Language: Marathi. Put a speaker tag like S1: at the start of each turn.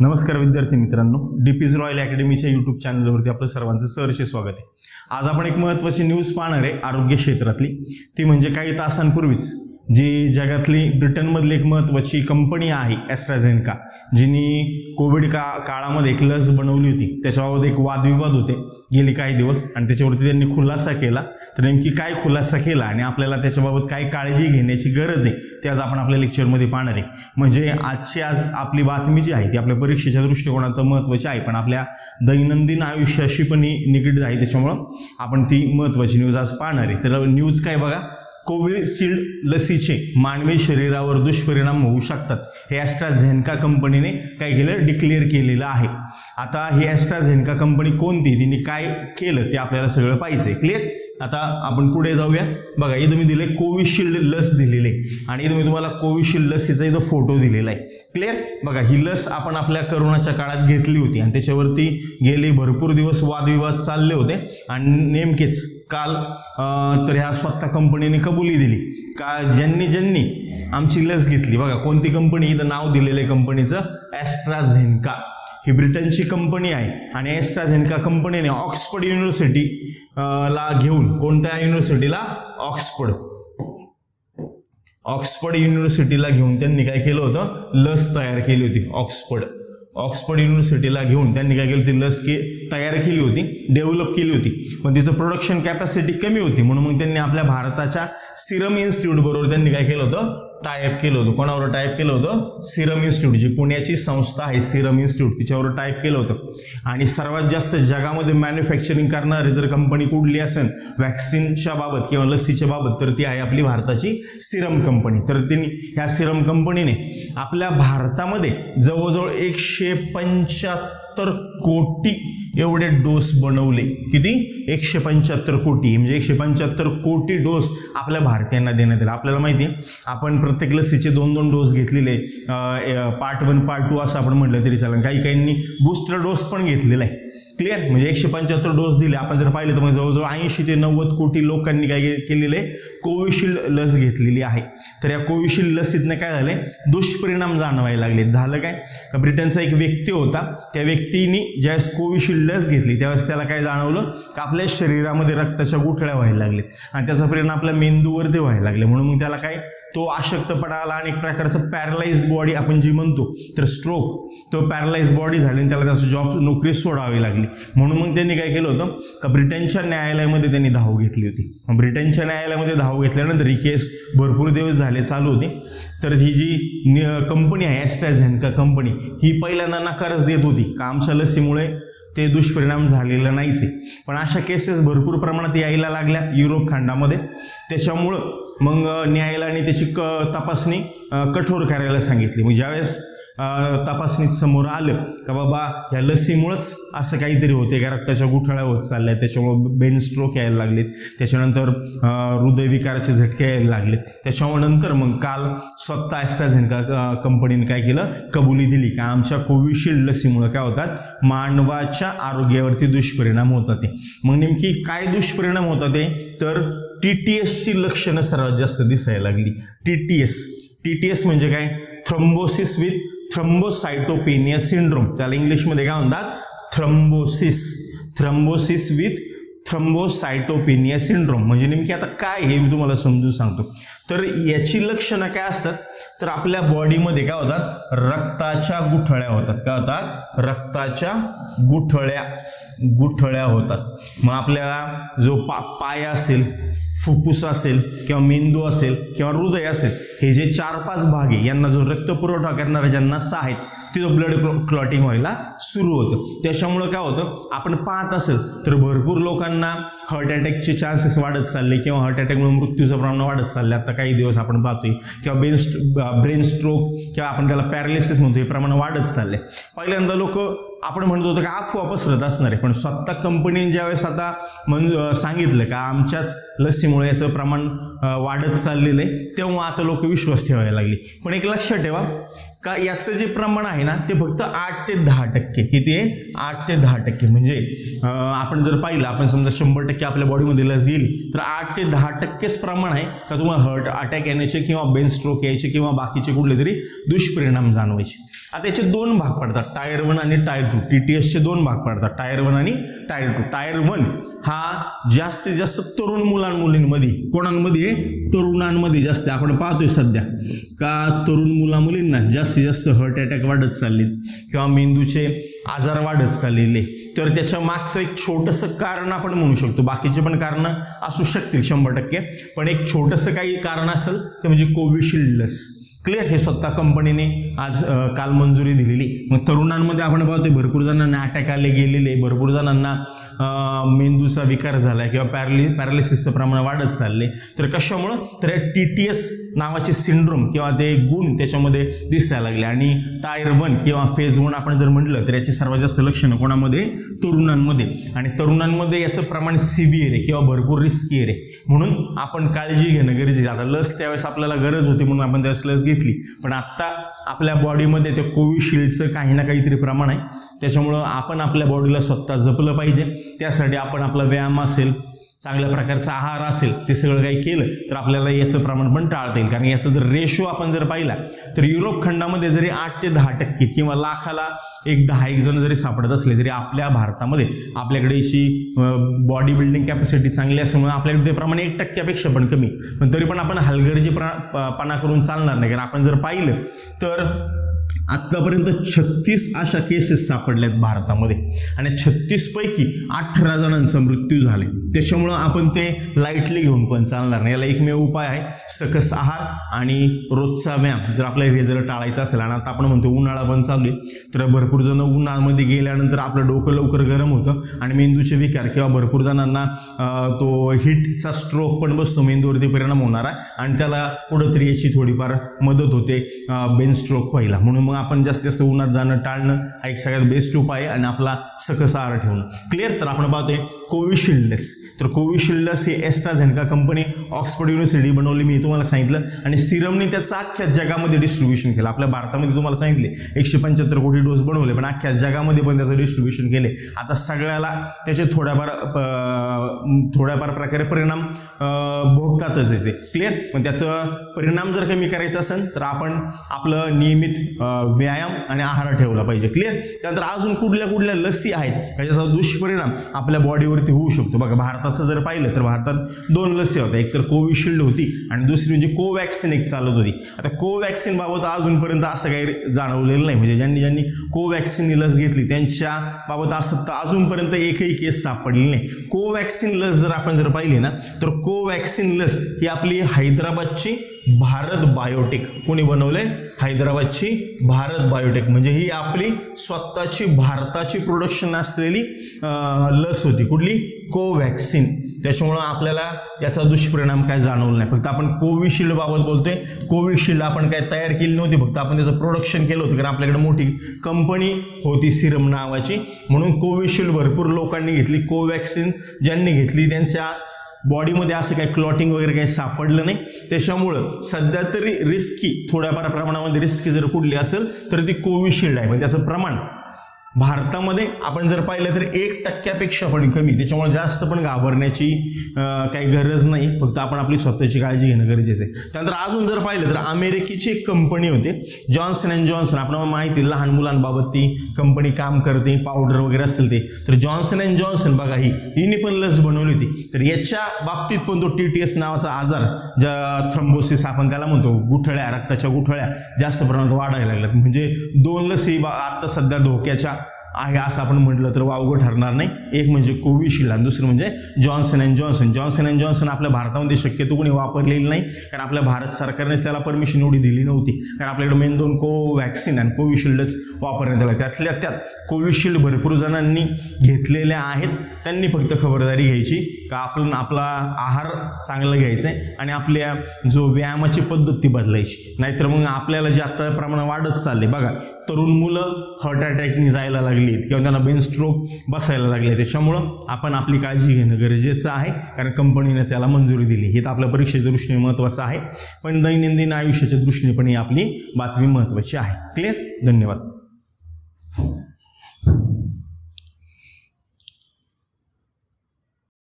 S1: नमस्कार विद्यार्थी मित्रांनो डीपीज रॉयल अकॅडमीच्या युट्यूब चॅनलवरती आपलं सर्वांचं सहर्ष स्वागत आहे. आज आपण एक महत्त्वाची न्यूज पाहणार आहे आरोग्य क्षेत्रातली. ती म्हणजे काही तासांपूर्वीच जी जगातली ब्रिटनमधली एक महत्त्वाची कंपनी आहे ॲस्ट्राझेनका जिनी कोविड का काळामध्ये एक लस बनवली होती. त्याच्याबाबत एक वादविवाद होते. गेले काही दिवस आणि त्याच्यावरती त्यांनी खुलासा केला. तर नेमकी काय खुलासा केला आणि आपल्याला त्याच्याबाबत काय काळजी घेण्याची गरज आहे ते आज आपण आपल्या लेक्चरमध्ये पाहणार आहे. म्हणजे आजची आज आपली बातमी जी आहे ती आपल्या परीक्षेच्या दृष्टिकोनातून महत्त्वाची आहे पण आपल्या दैनंदिन आयुष्याशी पण ही निगडीत आहे. त्याच्यामुळं आपण ती महत्त्वाची न्यूज आज पाहणार आहे. तर न्यूज काय बघा? कोविशिल्ड लसीचे मानवी शरीरावर दुष्परिणाम होऊ शकतात. हे ॲस्ट्राझेनका कंपनीने काय केलं? डिक्लेअर केलेलं आहे. आता ही ॲस्ट्राझेनका कंपनी कोणती? तिने काय केलं? ते आपल्याला सगळं पाहिजे. क्लिअर आता आपण पुढे जाऊया. बघा इथं मी दिले कोविशिल्ड लस दिलेली. आहे आणि इथं मी तुम्हाला कोविशिल्ड लसीचा इथं फोटो दिलेला आहे. क्लिअर बघा ही लस आपण आपल्या करोनाच्या काळात घेतली होती. आणि त्याच्यावरती गेले भरपूर दिवस वादविवाद चालले होते. आणि नेमकेच काल तर ह्या स्वतः कंपनीने कबुली दिली. का ज्यांनी ज्यांनी आमची लस घेतली. बघा कोणती कंपनी? इथं नाव दिलेलं आहे कंपनीचं. ॲस्ट्राझेनका ही ब्रिटनची कंपनी आहे आणि ॲस्ट्राझेनका कंपनीने ऑक्सफर्ड युनिव्हर्सिटी ला घेऊन कोणत्या युनिव्हर्सिटीला? ऑक्सफर्ड. ऑक्सफर्ड युनिव्हर्सिटीला घेऊन त्यांनी काय केलं होतं? लस तयार केली होती ऑक्सफर्ड. ऑक्सफर्ड युनिव्हर्सिटीला घेऊन त्यांनी काय केली होती? लस के तयार केली होती डेव्हलप केली होती. पण तिचं प्रोडक्शन कॅपॅसिटी कमी होती म्हणून मग त्यांनी आपल्या भारताच्या सिरम इन्स्टिट्यूट बरोबर त्यांनी काय केलं होतं? टायअप केलं होतं. कोणावर टायप केलं होतं? सिरम इन्स्टिट्यूट जी पुण्याची संस्था आहे सिरम इन्स्टिट्यूट तिच्यावर टाईप केलं होतं. आणि सर्वात जास्त जगामध्ये मॅन्युफॅक्चरिंग करणारी जर कंपनी कुठली असेल व्हॅक्सिनच्या बाबत किंवा लसीच्या बाबत तर ती आहे आपली भारताची सिरम कंपनी तर तिने ह्या सिरम कंपनीने आपल्या भारतामध्ये जवळजवळ एकशे पंच्याहत्तर कोटी एवढे डोस बनवले. किती? एकशे पंच्याहत्तर कोटी. म्हणजे एकशे पंच्याहत्तर कोटी डोस आपल्या भारतीयांना देण्यात आले. आपल्याला माहिती आहे आपण प्रत्येक लसीचे दोन दोन डोस घेतलेले पार्ट वन पार्ट टू असं आपण म्हटलं तरी चालेल. काही काहींनी बूस्टर डोस पण घेतलेला आहे. क्लिअर म्हणजे एकशे पंच्याहत्तर डोस दिले. आपण जर पाहिलं तर मग जवळजवळ ऐंशी ते नव्वद कोटी लोकांनी काय केलेले कोविशिल्ड लस घेतलेली आहे. तर या कोविशिल्ड लसीतनं काय झाले दुष्परिणाम जाणवायला लागले. झालं काय? का ब्रिटनचा एक व्यक्ती होता. त्या व्यक्तीने ज्यावेळेस कोविशिल्ड लस घेतली त्यावेळेस त्याला काय जाणवलं? का आपल्या शरीरामध्ये रक्ताच्या गुठळ्या व्हायला लागलेत. आणि त्याचा परिणाम आपल्या मेंदूवरती व्हायला लागले. म्हणून मग त्याला काय? तो अशक्तपणा आला आणि एक प्रकारचं पॅरलाइज बॉडी आपण जी म्हणतो तर स्ट्रोक तो पॅरलाइज बॉडी झाली आणि त्याला त्याचं जॉब नोकरी सोडावी लागली. म्हणून मग त्यांनी काय केलं होतं? का ब्रिटनच्या न्यायालयामध्ये त्यांनी धाव घेतली होती. ब्रिटनच्या न्यायालयामध्ये धाव घेतल्यानंतर ही केस भरपूर दिवस झाले चालू होती. तर ही जी कंपनी आहे ॲस्ट्राझेनका कंपनी ही पहिल्यांदा नकारच देत होती. का आमच्या लसीमुळे ते दुष्परिणाम झालेलं नाहीच आहे. पण अशा केसेस भरपूर प्रमाणात यायला लागल्या युरोप खंडामध्ये. त्याच्यामुळं मग न्यायालयाने त्याची क तपासणी कठोर करायला सांगितली. मग ज्यावेळेस तपासणीत समोर आलं का बाबा ह्या लसीमुळंच असं काहीतरी होते का? रक्ताच्या गुठळ्या होत चालल्या त्याच्यामुळं बेन स्ट्रोक यायला लागलेत त्याच्यानंतर हृदयविकाराचे झटके यायला लागलेत. त्याच्यामुळे नंतर मग काल स्वतः ॲस्ट्राझेनका कंपनीने काय केलं? कबुली दिली का? आमच्या कोविशिल्ड लसीमुळं काय होतात? मानवाच्या आरोग्यावरती दुष्परिणाम होतात ते. मग नेमकी काय दुष्परिणाम होतात ते? तर टी टी एसची लक्षणं सर्वात जास्त दिसायला लागली. T T S T T S म्हणजे काय? थ्रम्बोसिस विथ थ्रम्बोसायटोपेनिया सिंड्रोम त्याला इंग्लिशमध्ये काय म्हणतात? Thrombosis thrombosis with thrombocytopenia syndrome म्हणजे नेमकी आता काय हे मी तुम्हाला समजून सांगतो. तर याची लक्षणं काय असतात? तर आपल्या बॉडीमध्ये काय होतात? रक्ताच्या गुठळ्या होतात. काय होतात? रक्ताच्या गुठळ्या गुठळ्या होतात. मग आपल्याला जो पा पाय असेल फुफ्फुस असेल किंवा मेंदू असेल किंवा हृदय असेल हे जे चार पाच भाग आहे यांना जो रक्तपुरवठा करणारे ज्या नसा आहेत तिथं ब्लड क्लॉटिंग व्हायला सुरू होतं. त्याच्यामुळं काय होतं आपण पाहत असेल तर भरपूर लोकांना हार्ट अटॅकचे चान्सेस वाढत चालले किंवा हार्ट अटॅकमुळे मृत्यूचं प्रमाण वाढत चालले. आता काही दिवस आपण पाहतोय किंवा ब्रेन ब्रेन स्ट्रोक किंवा आपण त्याला पॅरालिसिस म्हणतो हे प्रमाण वाढत चालले. पहिल्यांदा लोक आपण म्हणत होतो की अफवा पसरत असणार आहे. पण स्वतः कंपनीने ज्यावेळेस आता म्हण सांगितलं का आमच्याच लसीमुळे याचं प्रमाण वाढत चाललेलं आहे तेव्हा आता लोक विश्वास ठेवायला लागले. पण एक लक्षात ठेवा का याचं जे प्रमाण आहे ना ते फक्त आठ ते दहा टक्के. किती आहे? आठ ते दहा टक्के. म्हणजे आपण जर पाहिलं आपण समजा शंभर टक्के आपल्या बॉडीमध्ये लस गेली तर आठ ते दहा टक्केच प्रमाण आहे का तुम्हाला हार्ट अटॅक येण्याचे किंवा बेन स्ट्रोक यायचे किंवा बाकीचे कुठले तरी दुष्परिणाम जाणवायचे. आता याचे दोन भाग पडतात. टायर वन आणि टायर टू टी टी एसचे दोन भाग पडतात. टायर वन आणि टायर टू टायर वन हा जास्तीत जास्त तरुण मुलांमुलींमध्ये कोणांमध्ये? तरुणांमध्ये जास्त. आपण पाहतोय सध्या. का तरुण मुला मुलींना जास्तीत जास्त हार्ट अटॅक वाढत चाललेत किंवा मेंदूचे आजार वाढत चाललेले. तर त्याच्या मागचं एक छोटंसं कारण आपण म्हणू शकतो. बाकीचे पण कारणं असू शकतील शंभर टक्के. पण एक छोटंसं काही कारण असेल ते म्हणजे कोविशिल्ड लस. क्लिअर हे स्वतः कंपनीने आज काल मंजुरी दिलेली. मग तरुणांमध्ये आपण पाहतोय भरपूर जणांना अटॅक आले गेलेले. भरपूर जणांना मेंदूचा विकार झाला किंवा पॅरलि पॅरालिसिसचं प्रमाण वाढत चालले तर कशामुळं? तर टी टी एस नावाचे सिंड्रोम किंवा ते गुण त्याच्यामध्ये दिसायला लागले. आणि टायर वन किंवा फेज वन आपण जर म्हटलं तर याची सर्वात जास्त लक्षणं कोणामध्ये? तरुणांमध्ये. आणि तरुणांमध्ये याचं प्रमाण सिव्हिअर आहे किंवा भरपूर रिस्की आहे म्हणून आपण काळजी घेणं गरजेचं आहे. आता लस त्यावेळेस आपल्याला गरज होती म्हणून आपण त्यावेळेस लस घेतली. पण आत्ता आपल्या बॉडीमध्ये ते कोविशिल्डचं काही ना काहीतरी प्रमाण आहे. त्याच्यामुळं आपण आपल्या बॉडीला स्वतः जपलं पाहिजे. त्यासाठी आपण आपला व्यायाम असेल चांगल्या प्रकारचा आहार असेल ते सगळं काही केलं तर आपल्याला याचं प्रमाण पण टाळता येईल. कारण याचा जर रेशो आपण जर पाहिला तर युरोप खंडामध्ये जरी आठ ते दहा टक्के किंवा लाखाला एक दहा एक जण जरी सापडत असले तरी आपल्या भारतामध्ये आपल्याकडे अशी बॉडी बिल्डिंग कॅपॅसिटी चांगली असल्यामुळे आपल्याकडे ते प्रमाण एक टक्क्यापेक्षा पण कमी. पण तरी पण आपण हलगर्जी पणा करून चालणार नाही. कारण आपण जर पाहिलं तर आत्तापर्यंत छत्तीस अशा केसेस सापडल्यात भारतामध्ये. आणि छत्तीसपैकी अठरा जणांचा मृत्यू झाले त्याच्यामुळं आपण ते लाईटली घेऊन पण चालणार नाही. याला एकमेव उपाय आहे सकस आहार आणि रोजचा व्यायाम. जर आपल्याला हे टाळायचा टाळायचं असेल आणि आता आपण म्हणतो उन्हाळा पण चालू आहे तर भरपूर जण उन्हाळ्यामध्ये गेल्यानंतर आपलं डोकं लवकर गरम होतं आणि मेंदूचे विकार किंवा भरपूर जणांना तो हिटचा स्ट्रोक पण बसतो. मेंदूवरती परिणाम होणार आहे आणि त्याला कुठंतरी याची थोडीफार मदत होते बेन स्ट्रोक व्हायला. म्हणून मग आपण जास्तीत जास्त उन्हात जाणं टाळणं हा एक सगळ्यात बेस्ट उपाय आहे आणि आपला सकस आहार ठेवणं. क्लिअर तर आपण पाहतोय कोविशिल्ड लस तर कोविशिल्ड लस ही एस्ट्राझेनका कंपनी ऑक्सफर्ड युनिव्हर्सिटी बनवली. मी तुम्हाला सांगितलं. आणि सिरमने त्याचं अख्ख्या जगामध्ये डिस्ट्रीब्युशन केलं. आपल्या भारतामध्ये तुम्हाला सांगितले एकशे पंच्याहत्तर कोटी डोस बनवले पण अख्ख्या जगामध्ये पण त्याचं डिस्ट्रीब्युशन केले. आता सगळ्याला त्याचे थोड्याफार प- थोड्याफार प्रकारे परिणाम भोगतातच येते. क्लिअर पण त्याचं परिणाम जर कमी करायचा असेल तर आपण आपलं नियमित व्यायाम आणि आहार ठेवला पाहिजे. क्लिअर त्यानंतर अजून कुठल्या कुठल्या लसी आहेत? त्याचा दुष्परिणाम आपल्या बॉडीवरती होऊ शकतो. बघा भारताचं जर पाहिलं तर भारतात दोन लसी होत्या. एक तर कोविशिल्ड होती आणि दुसरी म्हणजे कोवॅक्सिन एक चालत होती. आता कोवॅक्सिन बाबत अजूनपर्यंत असं काही जाणवलेलं नाही. म्हणजे ज्यांनी ज्यांनी कोवॅक्सिन लस घेतली त्यांच्या बाबत असं तर अजूनपर्यंत एकही केस सापडली नाही. कोवॅक्सिन लस जर आपण जर पाहिली ना तर कोवॅक्सिन लस ही आपली हैदराबादची भारत बायोटेक. कोणी बनवले हैदराबादची भारत बायोटेक. म्हणजे ही आपली स्वतःची भारताची प्रोडक्शन असलेली लस होती. कुठली? कोवॅक्सिन त्याच्यामुळं आपल्याला याचा दुष्परिणाम काय जाणवला नाही. फक्त आपण कोविशिल्ड बाबत बोलतोय. कोविशिल्ड आपण काय तयार केली नव्हती. फक्त आपण त्याचं प्रोडक्शन केलं होतं. कारण आपल्याकडे मोठी कंपनी होती सिरम नावाची. म्हणून कोविशिल्ड भरपूर लोकांनी घेतली. कोवॅक्सिन ज्यांनी घेतली त्यांच्या बॉडीमध्ये असं काही क्लॉटिंग वगैरे काही सापडलं नाही. त्याच्यामुळं सध्या तरी रिस्की थोड्याफार प्रमाणामध्ये रिस्की जर कुठली असेल तर ती कोविशिल्ड आहे. म्हणजे त्याचं प्रमाण. भारतामध्ये आपण जर पाहिलं तर एक टक्क्यापेक्षा पण कमी त्याच्यामुळे जास्त पण घाबरण्याची काही गरज नाही. फक्त आपण आपली स्वतःची काळजी घेणं गरजेचं आहे. त्यानंतर अजून जर पाहिलं तर अमेरिकेची एक कंपनी होते जॉन्सन अँड जॉन्सन. आपल्याला माहिती आहे, लहान मुलांबाबत ती कंपनी काम करते पावडर वगैरे असेल ते. तर जॉन्सन अँड जॉन्सन बघा ही हिने पण लस बनवली होती. तर याच्या बाबतीत पण तो टी टी एस नावाचा आजार ज्या थ्रम्बोसिस आपण त्याला म्हणतो गुठळ्या रक्ताच्या गुठळ्या जास्त प्रमाणात वाढायला लागल्यात. म्हणजे दोन लसी बा- आता सध्या धोक्याच्या आहे असं आपण म्हटलं तर वावगं ठरणार नाही. एक म्हणजे कोविशिल्ड आणि दुसरं म्हणजे Johnson and Johnson. Johnson and Johnson आपल्या भारतामध्ये शक्यतो कोणी वापरलेली नाही कारण आपल्या भारत सरकारनेच त्याला परमिशन एवढी दिली नव्हती. कारण आपल्याकडे मेन दोन कोवॅक्सिन आणि कोविशिल्डच वापरण्यात आला. त्यातल्या त्यात कोविशिल्ड भरपूर जणांनी घेतलेल्या आहेत. त्यांनी फक्त खबरदारी घ्यायची का आपण आपला आहार चांगला घ्यायचा आहे आणि आपल्या जो व्यायामाची पद्धत ती बदलायची. नाहीतर मग आपल्याला जे आता प्रमाण वाढत चालले बघा तरुण मुलं हार्ट अटॅकनी जायला लागली. लागली किंवा त्यांना बेन स्ट्रोक बसायला लागले. त्याच्यामुळं आपण आपली काळजी घेणं गरजेचं आहे. कारण कंपनीने त्याला मंजुरी दिली. हे तर आपल्या परीक्षेच्या दृष्टीने महत्त्वाचं आहे. पण दैनंदिन आयुष्याच्या दृष्टीने पण ही आपली बातमी महत्त्वाची आहे. क्लिअर धन्यवाद.